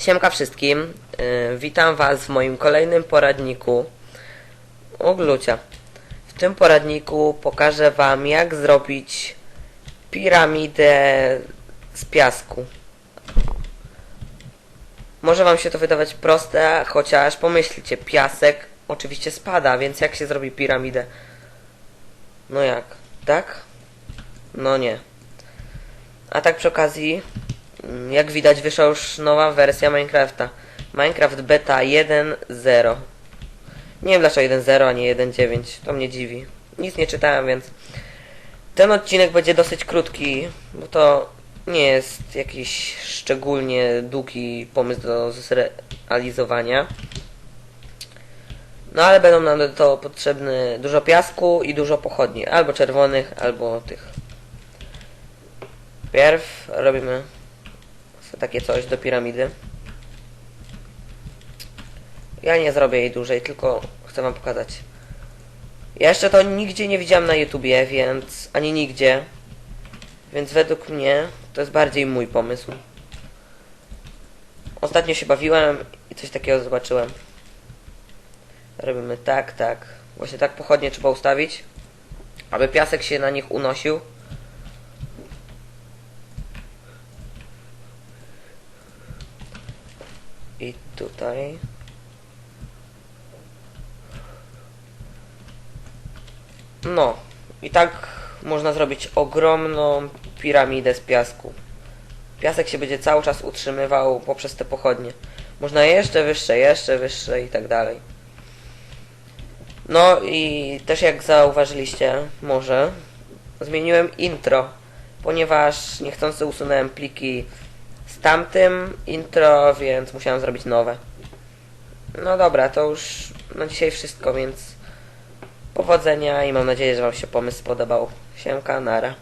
Siemka wszystkim, yy, witam was w moim kolejnym poradniku o. W tym poradniku pokażę wam jak zrobić piramidę z piasku. Może wam się to wydawać proste, chociaż pomyślcie, piasek oczywiście spada, więc jak się zrobi piramidę? No jak, tak? No nie. A tak przy okazji, jak widać wyszła już nowa wersja Minecrafta. Minecraft Beta 1.0. Nie wiem dlaczego 1.0, a nie 1.9. To mnie dziwi. Nic nie czytałem, więc ten odcinek będzie dosyć krótki, bo to nie jest jakiś szczególnie długi pomysł do zrealizowania. No ale będą nam do to potrzebny dużo piasku i dużo pochodni. Albo czerwonych, albo tych. Pierw robimy takie coś do piramidy. Ja nie zrobię jej dłużej, tylko chcę wam pokazać. Ja jeszcze to nigdzie nie widziałem na YouTubie, więc ani nigdzie. Więc według mnie to jest bardziej mój pomysł. Ostatnio się bawiłem i coś takiego zobaczyłem. Robimy tak, tak. Właśnie tak pochodnie trzeba ustawić, aby piasek się na nich unosił. I tutaj. No, i tak można zrobić ogromną piramidę z piasku. Piasek się będzie cały czas utrzymywał poprzez te pochodnie. Można jeszcze wyższe, jeszcze wyższe i tak dalej. No i też jak zauważyliście, może, zmieniłem intro, ponieważ niechcący usunąłem pliki z tamtym intro, więc musiałem zrobić nowe. No dobra, to już na dzisiaj wszystko, więc powodzenia i mam nadzieję, że Wam się pomysł spodobał. Siemka, nara.